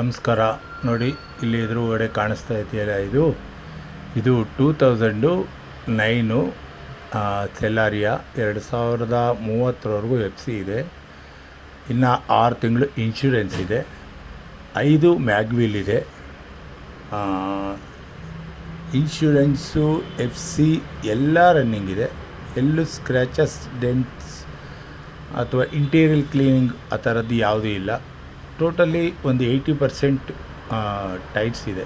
ನಮಸ್ಕಾರ. ನೋಡಿ, ಇಲ್ಲಿ ಎದುರುಗಡೆ ಕಾಣಿಸ್ತಾ ಇದೆಯಲ್ಲ ಇದು? ಇದು ಟೂ ತೌಸಂಡು ನೈನು ಸೆಲ್ಲಾರಿಯ ಎರಡು ಸಾವಿರದ ಮೂವತ್ತರವರೆಗೂ ಎಫ್ ಸಿ ಇದೆ. ಇನ್ನು ಆರು ತಿಂಗಳು ಇನ್ಶೂರೆನ್ಸ್ ಇದೆ. ಐದು ಮ್ಯಾಗ್ವೀಲ್ ಇದೆ. ಇನ್ಶೂರೆನ್ಸು, ಎಫ್ ಸಿ ಎಲ್ಲ ರನ್ನಿಂಗ್ ಇದೆ. ಎಲ್ಲೂ ಸ್ಕ್ರ್ಯಾಚಸ್ ಡೆಂಟ್ಸ್ ಅಥವಾ ಇಂಟೀರಿಯಲ್ ಕ್ಲೀನಿಂಗ್ ಆ ಥರದ್ದು ಯಾವುದೂ ಇಲ್ಲ. ಟೋಟಲಿ ಒಂದು ಏಯ್ಟಿ ಪರ್ಸೆಂಟ್ ಟೈಟ್ಸ್ ಇದೆ.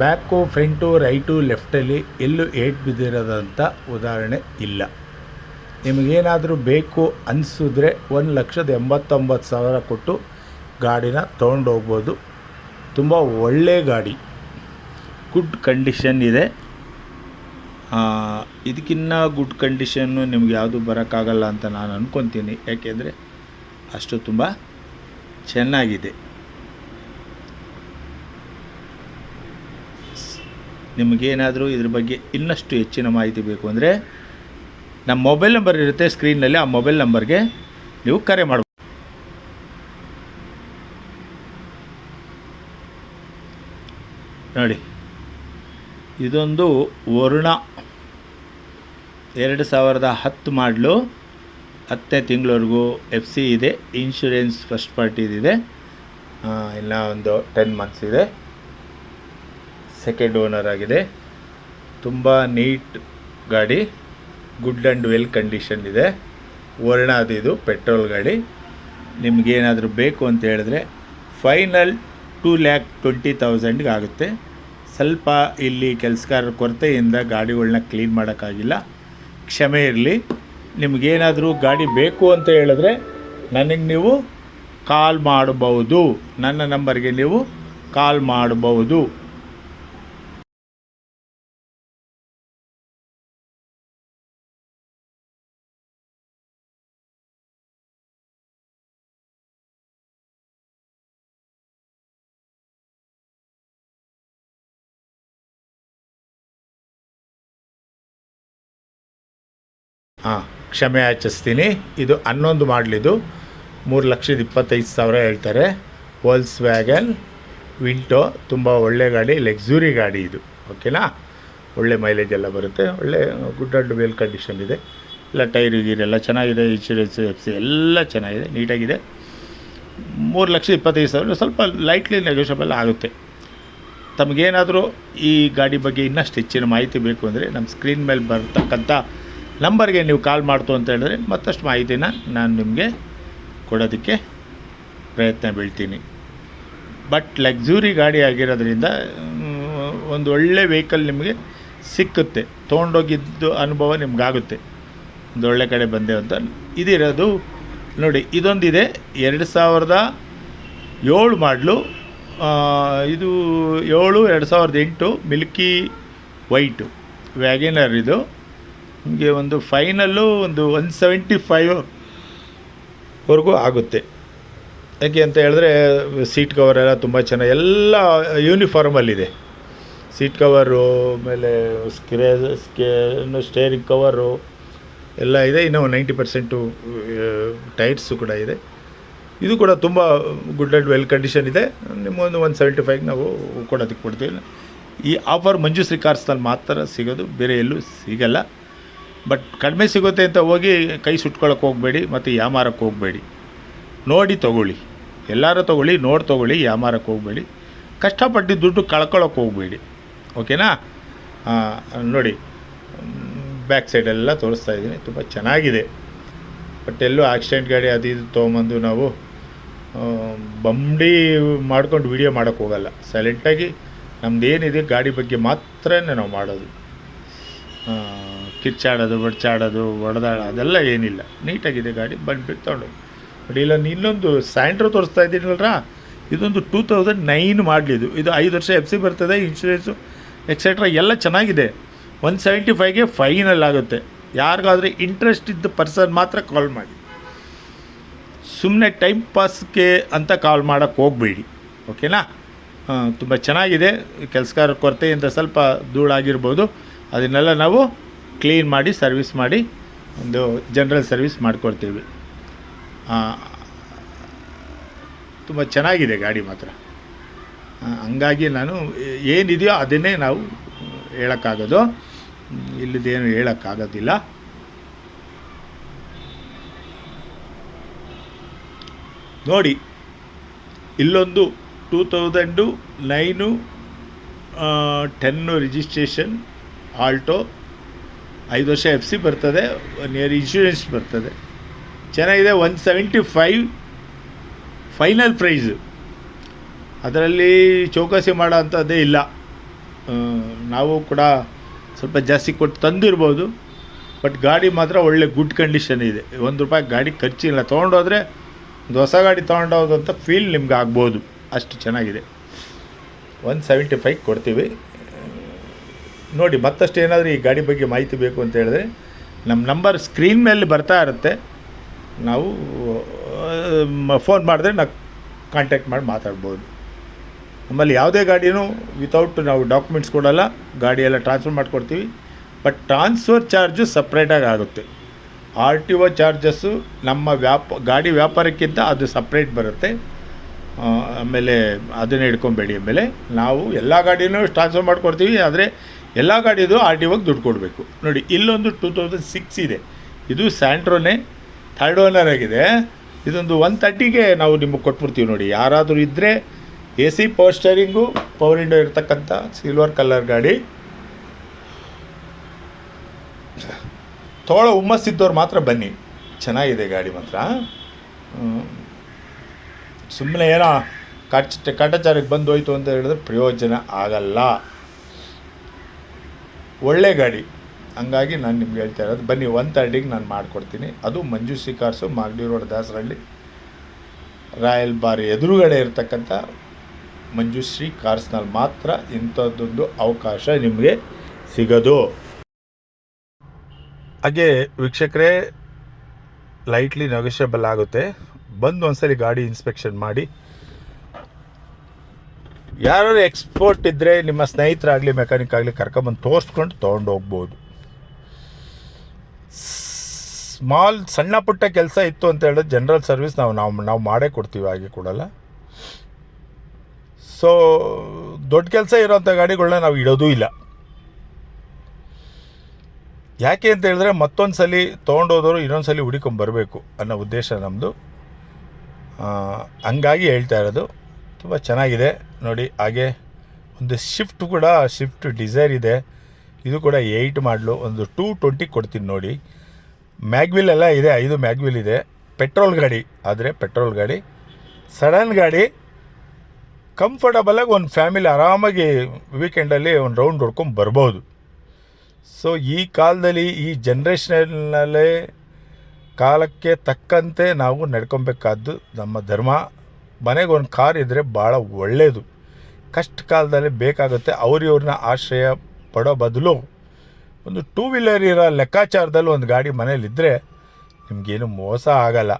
ಬ್ಯಾಕು, ಫ್ರಂಟು, ರೈಟು, ಲೆಫ್ಟಲ್ಲಿ ಎಲ್ಲೂ ಏಟ್ ಬಿದ್ದಿರೋದಂಥ ಉದಾಹರಣೆ ಇಲ್ಲ. ನಿಮಗೇನಾದರೂ ಬೇಕು ಅನಿಸಿದ್ರೆ ಒಂದು ಲಕ್ಷದ ಎಂಬತ್ತೊಂಬತ್ತು ಸಾವಿರ ಕೊಟ್ಟು ಗಾಡಿನ ತೊಗೊಂಡೋಗ್ಬೋದು ತುಂಬ ಒಳ್ಳೆಯ ಗಾಡಿ. ಗುಡ್ ಕಂಡೀಷನ್ ಇದೆ. ಇದಕ್ಕಿನ್ನ ಗುಡ್ ಕಂಡೀಷನ್ನು ನಿಮ್ಗೆ ಯಾವುದು ಬರೋಕ್ಕಾಗಲ್ಲ ಅಂತ ನಾನು ಅಂದ್ಕೊತೀನಿ ಯಾಕೆಂದರೆ ಅಷ್ಟು ತುಂಬ ಚೆನ್ನಾಗಿದೆ. ನಿಮಗೇನಾದರೂ ಇದ್ರ ಬಗ್ಗೆ ಇನ್ನಷ್ಟು ಹೆಚ್ಚಿನ ಮಾಹಿತಿ ಬೇಕು ಅಂದರೆ ನಮ್ಮ ಮೊಬೈಲ್ ನಂಬರ್ ಇರುತ್ತೆ ಸ್ಕ್ರೀನ್ನಲ್ಲಿ, ಆ ಮೊಬೈಲ್ ನಂಬರ್ಗೆ ನೀವು ಕರೆ ಮಾಡಬಹುದು ನೋಡಿ, ಇದೊಂದು ವರುಣ. ಎರಡು ಸಾವಿರದ ಹತ್ತು ಮಾಡಲು ಹತ್ತನೇ ತಿಂಗಳವರೆಗೂ ಎಫ್ ಸಿ ಇದೆ ಇನ್ಶೂರೆನ್ಸ್ ಫಸ್ಟ್ ಪಾರ್ಟಿದಿದೆ ಇಲ್ಲ ಒಂದು ಟೆನ್ ಮಂತ್ಸ್ ಇದೆ. ಸೆಕೆಂಡ್ ಓನರ್ ಆಗಿದೆ. ತುಂಬ ನೀಟ್ ಗಾಡಿ ಗುಡ್ ಆ್ಯಂಡ್ ವೆಲ್ ಕಂಡೀಷನ್ ಇದೆ. ಅದು ಇದು ಪೆಟ್ರೋಲ್ ಗಾಡಿ. ನಿಮಗೇನಾದರೂ ಬೇಕು ಅಂತ ಹೇಳಿದ್ರೆ ಫೈನಲ್ ಟೂ ಲ್ಯಾಕ್ ಟ್ವೆಂಟಿ ತೌಸಂಡ್ಗೆ ಆಗುತ್ತೆ. ಸ್ವಲ್ಪ ಇಲ್ಲಿ ಕೆಲಸಗಾರರ ಕೊರತೆಯಿಂದ ಗಾಡಿಗಳನ್ನ ಕ್ಲೀನ್ ಮಾಡೋಕ್ಕಾಗಿಲ್ಲ. ಕ್ಷಮೆ ಇರಲಿ. ನಿಮಗೇನಾದರೂ ಗಾಡಿ ಬೇಕು ಅಂತ ಹೇಳಿದ್ರೆ ನನಗೆ ನೀವು ಕಾಲ್ ಮಾಡಬಹುದು. ನನ್ನ ನಂಬರ್ಗೆ ನೀವು ಕಾಲ್ ಮಾಡಬಹುದು. ಹಾಂ. ಕ್ಷಮೆ ಆಚರಿಸ್ತೀನಿ. ಇದು ಹನ್ನೊಂದು ಮಾಡಲಿದ್ದು ಮೂರು ಲಕ್ಷದ ಇಪ್ಪತ್ತೈದು ಸಾವಿರ ಹೇಳ್ತಾರೆ. ವೋಲ್ಸ್ ವ್ಯಾಗನ್ ವಿಂಟೋ ತುಂಬ ಒಳ್ಳೆ ಗಾಡಿ ಲಕ್ಸುರಿ ಗಾಡಿ ಇದು. ಓಕೆನಾ ಒಳ್ಳೆ ಮೈಲೇಜ್ ಎಲ್ಲ ಬರುತ್ತೆ. ಒಳ್ಳೆ ಗುಡ್ ಆ್ಯಂಡ್ ವೆಲ್ ಕಂಡೀಷನ್ ಇದೆ. ಎಲ್ಲ ಟೈರು ಗೀರೆಲ್ಲ ಚೆನ್ನಾಗಿದೆ. ಇನ್ಶೂರೆನ್ಸ್ ಎಫ್ ಸಿ ಎಲ್ಲ ಚೆನ್ನಾಗಿದೆ. ನೀಟಾಗಿದೆ. ಮೂರು ಲಕ್ಷ ಇಪ್ಪತ್ತೈದು ಸಾವಿರ ಸ್ವಲ್ಪ ಲೈಟ್ಲಿ ನೆಗೋಷಿಯಬಲ್ ಆಗುತ್ತೆ. ತಮಗೇನಾದರೂ ಈ ಗಾಡಿ ಬಗ್ಗೆ ಇನ್ನಷ್ಟು ಹೆಚ್ಚಿನ ಮಾಹಿತಿ ಬೇಕು ಅಂದರೆ ನಮ್ಮ ಸ್ಕ್ರೀನ್ ಮೇಲೆ ಬರ್ತಕ್ಕಂಥ ನಂಬರ್ಗೆ ನೀವು ಕಾಲ್ ಮಾಡ್ತು ಅಂತ ಹೇಳಿದ್ರೆ ಮತ್ತಷ್ಟು ಮಾಹಿತಿನ ನಾನು ನಿಮಗೆ ಕೊಡೋದಕ್ಕೆ ಪ್ರಯತ್ನ ಬೀಳ್ತೀನಿ. ಬಟ್ ಲಕ್ಸುರಿ ಗಾಡಿ ಆಗಿರೋದ್ರಿಂದ ಒಂದು ಒಳ್ಳೆ ವೆಹಿಕಲ್ ನಿಮಗೆ ಸಿಕ್ಕುತ್ತೆ. ತೊಗೊಂಡೋಗಿದ್ದು ಅನುಭವ ನಿಮಗಾಗುತ್ತೆ. ಒಂದು ಒಳ್ಳೆ ಕಡೆ ಬಂದೆ ಅಂತ. ಇದಿರೋದು ನೋಡಿ, ಇದೊಂದಿದೆ. ಎರಡು ಸಾವಿರದ ಏಳು ಮಾಡಲು ಇದು ಏಳು, ಎರಡು ಸಾವಿರದ ಎಂಟು ಮಿಲ್ಕಿ ವೈಟು ವ್ಯಾಗನರ್ ಇದು. ನಿಮಗೆ ಒಂದು ಫೈನಲ್ಲು ಒಂದು ಒನ್ ಸೆವೆಂಟಿ ಫೈವ್ ವರೆಗೂ ಆಗುತ್ತೆ. ಯಾಕೆ ಅಂತ ಹೇಳಿದ್ರೆ ಸೀಟ್ ಕವರ್ ಎಲ್ಲ ತುಂಬ ಚೆನ್ನಾಗಿ, ಎಲ್ಲ ಯೂನಿಫಾರ್ಮಲ್ಲಿದೆ ಸೀಟ್ ಕವರು ಆಮೇಲೆ ಸ್ಕ್ರೇ ಸ್ಕೇ ಸ್ಟೇರಿಂಗ್ ಕವರು ಎಲ್ಲ ಇದೆ. ಇನ್ನೂ ನೈಂಟಿ ಪರ್ಸೆಂಟು ಟೈರ್ಸು ಕೂಡ ಇದೆ. ಇದು ಕೂಡ ತುಂಬ ಗುಡ್ ಆ್ಯಂಡ್ ವೆಲ್ ಕಂಡೀಷನ್ ಇದೆ. ನಿಮ್ಮೊಂದು ಒನ್ ಸೆವೆಂಟಿ ಫೈವ್ ನಾವು ಕೊಡೋದಕ್ಕೆ ಕೊಡ್ತೀವಿ ಈ ಆಫರ್ ಮಂಜುಶ್ರೀ ಕಾರ್ಸ್ನಲ್ಲಿ ಮಾತ್ರ ಸಿಗೋದು, ಬೇರೆ ಎಲ್ಲೂ ಸಿಗಲ್ಲ. ಬಟ್ ಕಡಿಮೆ ಸಿಗುತ್ತೆ ಅಂತ ಹೋಗಿ ಕೈ ಸುಟ್ಕೊಳಕ್ಕೆ ಹೋಗಬೇಡಿ ಮತ್ತು ಯಾಮಾರಕ್ಕೆ ಹೋಗಬೇಡಿ. ನೋಡಿ ತೊಗೊಳ್ಳಿ. ಎಲ್ಲರೂ ತೊಗೊಳ್ಳಿ, ನೋಡಿ ತೊಗೊಳ್ಳಿ ಯಾಮಾರಕ್ಕೆ ಹೋಗಬೇಡಿ. ಕಷ್ಟಪಟ್ಟು ದುಡ್ಡು ಕಳ್ಕೊಳಕ್ಕೆ ಹೋಗಬೇಡಿ. ಓಕೆನಾ? ನೋಡಿ, ಬ್ಯಾಕ್ ಸೈಡೆಲ್ಲ ತೋರಿಸ್ತಾ ಇದ್ದೀನಿ. ತುಂಬ ಚೆನ್ನಾಗಿದೆ. ಬಟ್ ಎಲ್ಲೂ ಆಕ್ಸಿಡೆಂಟ್ ಗಾಡಿ ಅದು ಇದು ತೊಗೊಂಬಂದು ನಾವು ಬಂಬಡಿ ಮಾಡ್ಕೊಂಡು ವೀಡಿಯೋ ಮಾಡೋಕ್ಕೆ ಹೋಗಲ್ಲ. ಸೈಲೆಂಟಾಗಿ ನಮ್ದು ಏನಿದೆ ಗಾಡಿ ಬಗ್ಗೆ ಮಾತ್ರನೇ ನಾವು ಮಾಡೋದು. ಕಿಚ್ಚಾಡೋದು ಬಡ್ಚಾಡೋದು ಹೊಡೆದಾಡ ಅದೆಲ್ಲ ಏನಿಲ್ಲ. ನೀಟಾಗಿದೆ ಗಾಡಿ, ಬಂದುಬಿಟ್ಟು ತೊಗೊಂಡು ಬಟ್ ಇಲ್ಲ ಇನ್ನೊಂದು ಸ್ಯಾಂಟ್ರೋ ತೋರಿಸ್ತಾ ಇದ್ದೀನಲ್ರ? ಇದೊಂದು ಟೂ ತೌಸಂಡ್ ನೈನ್ ಮಾಡಲಿದ್ದು ಇದು. ಐದು ವರ್ಷ ಎಫ್ ಸಿ ಬರ್ತದೆ ಇನ್ಶೂರೆನ್ಸು ಎಕ್ಸೆಟ್ರಾ ಎಲ್ಲ ಚೆನ್ನಾಗಿದೆ. ಒನ್ ಸೆವೆಂಟಿ ಫೈವ್ಗೆ ಫೈನಲ್ ಆಗುತ್ತೆ. ಯಾರಿಗಾದ್ರೆ ಇಂಟ್ರೆಸ್ಟ್ ಇದ್ದ ಪರ್ಸನ್ ಮಾತ್ರ ಕಾಲ್ ಮಾಡಿ. ಸುಮ್ಮನೆ ಟೈಮ್ ಪಾಸ್ಗೆ ಅಂತ ಕಾಲ್ ಮಾಡೋಕ್ಕೆ ಹೋಗಬೇಡಿ. ಓಕೆನಾ ತುಂಬ ಚೆನ್ನಾಗಿದೆ. ಕೆಲಸಗಾರ ಕೊರತೆಯಿಂದ ಸ್ವಲ್ಪ ಧೂಳಾಗಿರ್ಬೋದು. ಅದನ್ನೆಲ್ಲ ನಾವು ಕ್ಲೀನ್ ಮಾಡಿ ಸರ್ವಿಸ್ ಮಾಡಿ ಒಂದು ಜನರಲ್ ಸರ್ವಿಸ್ ಮಾಡಿಕೊಡ್ತೀವಿ ತುಂಬ ಚೆನ್ನಾಗಿದೆ ಗಾಡಿ ಮಾತ್ರ. ಹಂಗಾಗಿ ನಾನು ಏನಿದೆಯೋ ಅದನ್ನೇ ನಾವು ಹೇಳೋಕ್ಕಾಗೋದು. ಇಲ್ಲದೇನು ಹೇಳೋಕ್ಕಾಗೋದಿಲ್ಲ. ನೋಡಿ, ಇಲ್ಲೊಂದು two thousand nine ten registration Alto ಐದು ವರ್ಷ ಎಫ್ ಸಿ ಬರ್ತದೆ ಒನ್ ಇಯರ್ ಇನ್ಶೂರೆನ್ಸ್ ಬರ್ತದೆ. ಚೆನ್ನಾಗಿದೆ one seventy five final price ಅದರಲ್ಲಿ ಚೌಕಾಸಿ ಮಾಡೋವಂಥದ್ದೇ ಇಲ್ಲ. ನಾವು ಕೂಡ ಸ್ವಲ್ಪ ಜಾಸ್ತಿ ಕೊಟ್ಟು ತಂದಿರ್ಬೋದು, ಬಟ್ ಗಾಡಿ ಮಾತ್ರ ಒಳ್ಳೆ ಗುಡ್ ಕಂಡೀಷನ್ ಇದೆ. ಒಂದು ರೂಪಾಯಿ ಗಾಡಿ ಖರ್ಚಿಲ್ಲ. ತೊಗೊಂಡೋದ್ರೆ ಒಂದು ಹೊಸ ಗಾಡಿ ತೊಗೊಂಡೋದಂಥ ಫೀಲ್ ನಿಮ್ಗೆ ಆಗ್ಬೋದು. ಅಷ್ಟು ಚೆನ್ನಾಗಿದೆ. ಒನ್ ಸೆವೆಂಟಿ ಫೈವ್ ಕೊಡ್ತೀವಿ. ನೋಡಿ, ಮತ್ತಷ್ಟು ಏನಾದರೂ ಈ ಗಾಡಿ ಬಗ್ಗೆ ಮಾಹಿತಿ ಬೇಕು ಅಂತ ಹೇಳಿದ್ರೆ, ನಮ್ಮ ನಂಬರ್ ಸ್ಕ್ರೀನ್ ಮೇಲೆ ಬರ್ತಾ ಇರುತ್ತೆ. ನಾವು ಫೋನ್ ಮಾಡಿದ್ರೆ ನಾವು ಕಾಂಟ್ಯಾಕ್ಟ್ ಮಾಡಿ ಮಾತಾಡ್ಬೋದು. ನಮ್ಮಲ್ಲಿ ಯಾವುದೇ ಗಾಡಿನೂ ವಿತೌಟ್ ನಾವು ಡಾಕ್ಯುಮೆಂಟ್ಸ್ ಕೊಡೋಲ್ಲ, ಗಾಡಿ ಎಲ್ಲ ಟ್ರಾನ್ಸ್ಫರ್ ಮಾಡಿಕೊಡ್ತೀವಿ. ಬಟ್ ಟ್ರಾನ್ಸ್ಫರ್ ಚಾರ್ಜು ಸಪ್ರೇಟಾಗಿ ಆಗುತ್ತೆ. ಆರ್ ಟಿ ಒ ಚಾರ್ಜಸ್ಸು ನಮ್ಮ ವ್ಯಾಪ, ಗಾಡಿ ವ್ಯಾಪಾರಕ್ಕಿಂತ ಅದು ಸಪ್ರೇಟ್ ಬರುತ್ತೆ. ಆಮೇಲೆ ಅದನ್ನ ಹಿಡ್ಕೊಬೇಡಿ ಆಮೇಲೆ ನಾವು ಎಲ್ಲ ಗಾಡಿನೂ ಟ್ರಾನ್ಸ್ಫರ್ ಮಾಡಿಕೊಡ್ತೀವಿ. ಆದರೆ ಎಲ್ಲ ಗಾಡಿದು ಆರ್ ಟಿ ಒಗೆ ದುಡ್ಡು ಕೊಡಬೇಕು. ನೋಡಿ, ಇಲ್ಲೊಂದು ಟೂ ತೌಸಂಡ್ ಸಿಕ್ಸ್ ಇದೆ. ಇದು ಸ್ಯಾಂಟ್ರೋನೇ ಥರ್ಡ್ ಓನರ್ ಆಗಿದೆ. ಇದೊಂದು ಒನ್ ತರ್ಟಿಗೆ ನಾವು ನಿಮಗೆ ಕೊಟ್ಬಿಡ್ತೀವಿ ನೋಡಿ. ಯಾರಾದರೂ ಇದ್ದರೆ A C power steering power window ಇರ್ತಕ್ಕಂಥ ಸಿಲ್ವರ್ ಕಲರ್ ಗಾಡಿ. ತೋಳ ಹುಮ್ಮಸ್ಸಿದ್ದವ್ರು ಮಾತ್ರ ಬನ್ನಿ. ಚೆನ್ನಾಗಿದೆ ಗಾಡಿ ಮಾತ್ರ. ಸುಮ್ಮನೆ ಏನೋ ಕಟ್ ಕಾಟಾಚಾರಕ್ಕೆ ಬಂದು ಹೋಯ್ತು ಅಂತ ಹೇಳಿದ್ರೆ ಪ್ರಯೋಜನ ಆಗಲ್ಲ. ಒಳ್ಳೆ ಗಾಡಿ. ಹಂಗಾಗಿ ನಾನು ನಿಮ್ಗೆ ಹೇಳ್ತಾ ಇರೋದು, ಬನ್ನಿ ಒನ್ ತರ್ಟಿಗೆ ನಾನು ಮಾಡಿಕೊಡ್ತೀನಿ. ಅದು Manjushree ಸಿಕಾರ್ಸು Magadi road Dasarahalli royal bar ಎದುರುಗಡೆ ಇರತಕ್ಕಂಥ ಮಂಜುಶ್ರೀ ಕಾರ್ಸ್ನಲ್ಲಿ ಮಾತ್ರ ಇಂಥದ್ದೊಂದು ಅವಕಾಶ ನಿಮಗೆ ಸಿಗೋದು. ಹಾಗೆ ವೀಕ್ಷಕರೇ ಲೈಟ್ಲಿ ನೆಗೋಷಿಯಬಲ್ ಆಗುತ್ತೆ. ಬಂದು ಒಂದ್ಸಲಿ ಗಾಡಿ ಇನ್ಸ್ಪೆಕ್ಷನ್ ಮಾಡಿ. ಯಾರು ಎಕ್ಸ್ಪೋರ್ಟ್ ಇದ್ದರೆ ನಿಮ್ಮ ಸ್ನೇಹಿತರಾಗಲಿ ಮೆಕ್ಯಾನಿಕ್ ಆಗಲಿ ಕರ್ಕೊಂಬಂದು ತೋರಿಸ್ಕೊಂಡು ತೊಗೊಂಡು ಹೋಗ್ಬೋದು. ಸ್ಮಾಲ್ ಸಣ್ಣ ಪುಟ್ಟ ಕೆಲಸ ಇತ್ತು ಅಂತ ಹೇಳಿದ್ರೆ ಜನರಲ್ ಸರ್ವಿಸ್ ನಾವು ನಾವು ನಾವು ಮಾಡೇ ಕೊಡ್ತೀವಿ, ಹಾಗೆ ಕೊಡಲ್ಲ. ಸೊ ದೊಡ್ಡ ಕೆಲಸ ಇರೋಂಥ ಗಾಡಿಗಳನ್ನ ನಾವು ಇಡೋದೂ ಇಲ್ಲ. ಯಾಕೆ ಅಂತ ಹೇಳಿದ್ರೆ ಮತ್ತೊಂದು ಸಲ ತೊಗೊಂಡೋದವರು ಇನ್ನೊಂದು ಸಲ ಹುಡಿಕೊಂಬರ್ಬೇಕು ಅನ್ನೋ ಉದ್ದೇಶ ನಮ್ಮದು ಹಂಗಾಗಿ ಹೇಳ್ತಾ ಇರೋದು. ತುಂಬ ಚೆನ್ನಾಗಿದೆ. ನೋಡಿ, ಹಾಗೆ ಒಂದು ಶಿಫ್ಟ್ ಕೂಡ ಶಿಫ್ಟ್ ಡಿಸೈರ್ ಇದೆ. ಇದು ಕೂಡ ಏಯ್ಟ್ ಮಾಡಲು, ಒಂದು ಟೂ ಟ್ವೆಂಟಿ ಕೊಡ್ತೀನಿ ನೋಡಿ. ಮ್ಯಾಗ್ವಿಲ್ ಎಲ್ಲ ಇದೆ, ಐದು ಮ್ಯಾಗ್ವಿಲ್ ಇದೆ. ಪೆಟ್ರೋಲ್ ಗಾಡಿ, ಆದರೆ ಪೆಟ್ರೋಲ್ ಗಾಡಿ. ಸಡನ್ ಗಾಡಿ ಕಂಫರ್ಟಬಲಾಗಿ ಒಂದು ಫ್ಯಾಮಿಲಿ ಆರಾಮಾಗಿ ವೀಕೆಂಡಲ್ಲಿ ಒಂದು ರೌಂಡ್ ಹೊಡ್ಕೊಂಡು ಬರ್ಬೋದು. ಸೊ ಈ ಕಾಲದಲ್ಲಿ, ಈ ಜನ್ರೇಷನಲ್ಲೇ ಕಾಲಕ್ಕೆ ತಕ್ಕಂತೆ ನಾವು ನಡ್ಕೊಬೇಕಾದ್ದು ನಮ್ಮ ಧರ್ಮ. ಮನೆಗೆ ಒಂದು ಕಾರ್ ಇದ್ದರೆ ಭಾಳ ಒಳ್ಳೆಯದು ಕಷ್ಟ ಕಾಲದಲ್ಲಿ ಬೇಕಾಗುತ್ತೆ, ಅವ್ರಿವ್ರನ್ನ ಆಶ್ರಯ ಪಡೋ ಬದಲು ಒಂದು ಟೂ ವೀಲರ್ ಇರೋ ಲೆಕ್ಕಾಚಾರದಲ್ಲಿ ಒಂದು ಗಾಡಿ ಮನೇಲಿದ್ದರೆ ನಿಮಗೇನು ಮೋಸ ಆಗಲ್ಲ.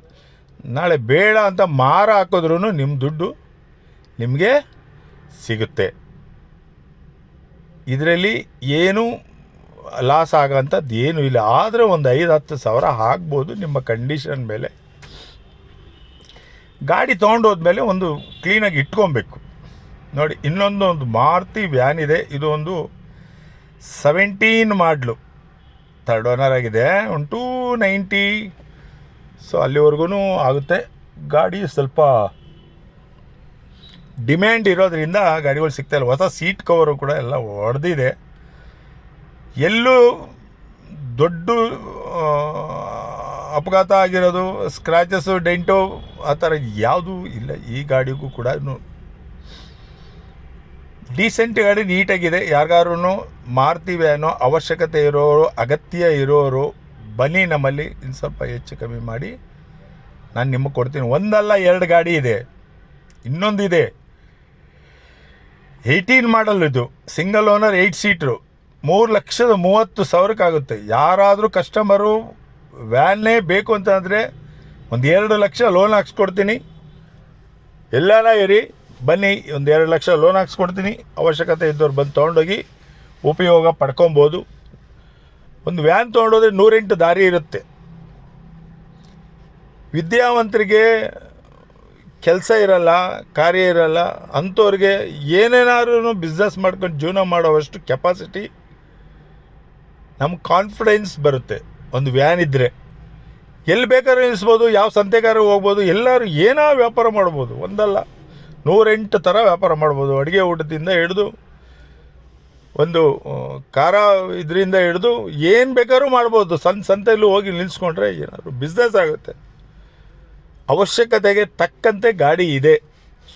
ನಾಳೆ ಬೇಡ ಅಂತ ಮಾರ ಹಾಕಿದ್ರೂ ನಿಮ್ಮ ದುಡ್ಡು ನಿಮಗೆ ಸಿಗುತ್ತೆ. ಇದರಲ್ಲಿ ಏನು ಲಾಸ್ ಆಗೋಂಥದ್ದು ಏನೂ ಇಲ್ಲ. ಆದರೆ ಒಂದು ಐದು, ಹತ್ತು ಸಾವಿರ ಆಗ್ಬೋದು ನಿಮ್ಮ ಕಂಡೀಷನ್ ಮೇಲೆ. ಗಾಡಿ ತೊಗೊಂಡೋದ್ಮೇಲೆ ಒಂದು ಕ್ಲೀನಾಗಿ ಇಟ್ಕೊಬೇಕು. ನೋಡಿ, ಇನ್ನೊಂದು ಒಂದು ಮಾರುತಿ ವ್ಯಾನ್ ಇದೆ. ಇದು ಒಂದು ಸೆವೆಂಟೀನ್ ಮಾಡ್ಲು ಥರ್ಡ್ ಓನರ್ ಆಗಿದೆ. ಒನ್ ಟೂ ನೈಂಟಿ ಸೊ ಅಲ್ಲಿವರೆಗೂ ಆಗುತ್ತೆ. ಗಾಡಿ ಸ್ವಲ್ಪ ಡಿಮ್ಯಾಂಡ್ ಇರೋದ್ರಿಂದ ಗಾಡಿಗಳು ಸಿಗ್ತಾ ಇಲ್ಲ. ಹೊಸ ಸೀಟ್ ಕವರು ಕೂಡ ಎಲ್ಲ ಹೊಡೆದಿದೆ ಎಲ್ಲೂ ದೊಡ್ಡ ಅಪಘಾತ ಆಗಿರೋದು ಸ್ಕ್ರ್ಯಾಚಸ್ಸು ಡೆಂಟು ಆ ಥರ ಯಾವುದೂ ಇಲ್ಲ. ಈ ಗಾಡಿಗೂ ಕೂಡ ಡೀಸೆಂಟ್ ಗಾಡಿ ನೀಟಾಗಿದೆ ಯಾರಿಗಾರು ಮಾರ್ತೀವಿ ಅನ್ನೋ ಅವಶ್ಯಕತೆ ಇರೋರು, ಅಗತ್ಯ ಇರೋರು ಬನ್ನಿ ನಮ್ಮಲ್ಲಿ. ಇನ್ನು ಸ್ವಲ್ಪ ಹೆಚ್ಚು ಕಮ್ಮಿ ಮಾಡಿ ನಾನು ನಿಮಗೆ ಕೊಡ್ತೀನಿ. ಒಂದಲ್ಲ ಎರಡು ಗಾಡಿ ಇದೆ. ಇನ್ನೊಂದಿದೆ. ಏಯ್ಟೀನ್ ಮಾಡಲ್ ಇದು. ಸಿಂಗಲ್ ಓನರ್ ಏಯ್ಟ್ ಸೀಟ್ರು ಮೂರು ಲಕ್ಷದ ಮೂವತ್ತು ಸಾವಿರಕ್ಕಾಗುತ್ತೆ. ಯಾರಾದರೂ ಕಸ್ಟಮರು ವ್ಯಾನ್ನೇ ಬೇಕು ಅಂತಂದರೆ ಒಂದು ಎರಡು ಲಕ್ಷ ಲೋನ್ ಹಾಕ್ಸ್ಕೊಡ್ತೀನಿ. ಎಲ್ಲಾನ ಇರಿ. ಬನ್ನಿ, ಒಂದು ಎರಡು ಲಕ್ಷ ಲೋನ್ ಹಾಕ್ಸ್ಕೊಡ್ತೀನಿ. ಅವಶ್ಯಕತೆ ಇದ್ದವ್ರು ಬಂದು ತೊಗೊಂಡೋಗಿ ಉಪಯೋಗ ಪಡ್ಕೊಬೋದು. ಒಂದು ವ್ಯಾನ್ ತೊಗೊಂಡೋದ್ರೆ ನೂರೆಂಟು ದಾರಿ ಇರುತ್ತೆ. ವಿದ್ಯಾವಂತರಿಗೆ ಕೆಲಸ ಇರಲ್ಲ, ಕಾರ್ಯ ಇರಲ್ಲ, ಅಂಥವ್ರಿಗೆ ಏನೇನಾದ್ರೂ ಬಿಸ್ನೆಸ್ ಮಾಡ್ಕೊಂಡು ಜೀವನ ಮಾಡೋವಷ್ಟು ಕೆಪಾಸಿಟಿ ನಮ್ಮ ಕಾನ್ಫಿಡೆನ್ಸ್ ಬರುತ್ತೆ. ಒಂದು ವ್ಯಾನ್ ಇದ್ದರೆ ಎಲ್ಲಿ ಬೇಕಾದ್ರೂ ನಿಲ್ಲಿಸ್ಬೋದು ಯಾವ ಸಂತೆಗಾರ ಹೋಗ್ಬೋದು, ಎಲ್ಲರೂ ಏನೋ ವ್ಯಾಪಾರ ಮಾಡ್ಬೋದು, ಒಂದಲ್ಲ. ನೂರೆಂಟು ಥರ ವ್ಯಾಪಾರ ಮಾಡ್ಬೋದು. ಅಡುಗೆ ಊಟದಿಂದ ಹಿಡಿದು ಒಂದು ಖಾರ ಇದರಿಂದ ಹಿಡಿದು ಏನು ಬೇಕಾದ್ರೂ ಮಾಡ್ಬೋದು. ಸಣ್ಣ ಸಂತೆಯಲ್ಲೂ ಹೋಗಿ ನಿಲ್ಲಿಸ್ಕೊಂಡ್ರೆ ಏನಾದರೂ ಬಿಸ್ನೆಸ್ ಆಗುತ್ತೆ. ಅವಶ್ಯಕತೆಗೆ ತಕ್ಕಂತೆ ಗಾಡಿ ಇದೆ.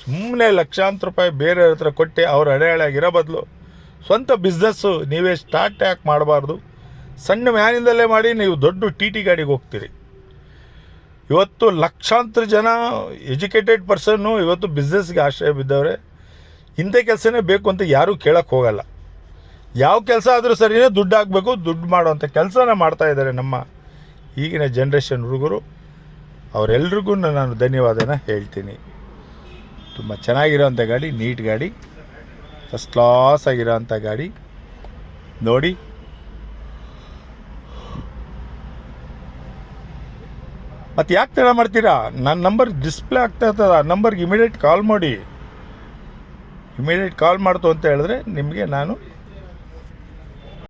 ಸುಮ್ಮನೆ ಲಕ್ಷಾಂತರ ರೂಪಾಯಿ ಬೇರೆ ಹತ್ರ ಕೊಟ್ಟು ಅವ್ರ ಅಡೆಯಾಳಾಗಿರೋ ಬದಲು ಸ್ವಂತ ಬಿಸ್ನೆಸ್ಸು ನೀವೇ ಸ್ಟಾರ್ಟ್ ಯಾಕೆ ಮಾಡಬಾರ್ದು? ಸಣ್ಣ ಮ್ಯಾನಿಂದಲೇ ಮಾಡಿ ನೀವು ದೊಡ್ಡ ಟಿ ಟಿ ಗಾಡಿಗೆ ಹೋಗ್ತೀರಿ. ಇವತ್ತು ಲಕ್ಷಾಂತರ ಜನ ಎಜುಕೇಟೆಡ್ ಪರ್ಸನ್ನು ಇವತ್ತು ಬಿಸ್ನೆಸ್ಗೆ ಆಶ್ರಯ ಬಿದ್ದವ್ರೆ. ಇಂಥ ಕೆಲಸನೇ ಬೇಕು ಅಂತ ಯಾರೂ ಕೇಳೋಕ್ಕೆ ಹೋಗಲ್ಲ. ಯಾವ ಕೆಲಸ ಆದರೂ ಸರಿಯೇ ದುಡ್ಡು ಹಾಕಬೇಕು, ದುಡ್ಡು ಮಾಡುವಂಥ ಕೆಲಸನ ಮಾಡ್ತಾ ಇದ್ದಾರೆ ನಮ್ಮ ಈಗಿನ ಜನ್ರೇಷನ್ ಹುಡುಗರು. ಅವರೆಲ್ರಿಗೂ ನಾನು ಧನ್ಯವಾದನ ಹೇಳ್ತೀನಿ. ತುಂಬ ಚೆನ್ನಾಗಿರೋಂಥ ಗಾಡಿ, ನೀಟ್ ಗಾಡಿ ಫಸ್ಟ್ ಕ್ಲಾಸ್ ಆಗಿರೋಂಥ ಗಾಡಿ. ನೋಡಿ. ಮತ್ತು ಯಾಕೆ ತಡ ಮಾಡ್ತೀರಾ? ನನ್ನ ನಂಬರ್ ಡಿಸ್ಪ್ಲೇ ಆಗ್ತಾ ಇರ್ತದೆ. ಆ ನಂಬರ್ಗೆ ಇಮಿಡಿಯೇಟ್ ಕಾಲ್ ಮಾಡಿ. ಇಮಿಡಿಯೇಟ್ ಕಾಲ್ ಮಾಡ್ತು ಅಂತ ಹೇಳಿದ್ರೆ ನಿಮಗೆ ನಾನು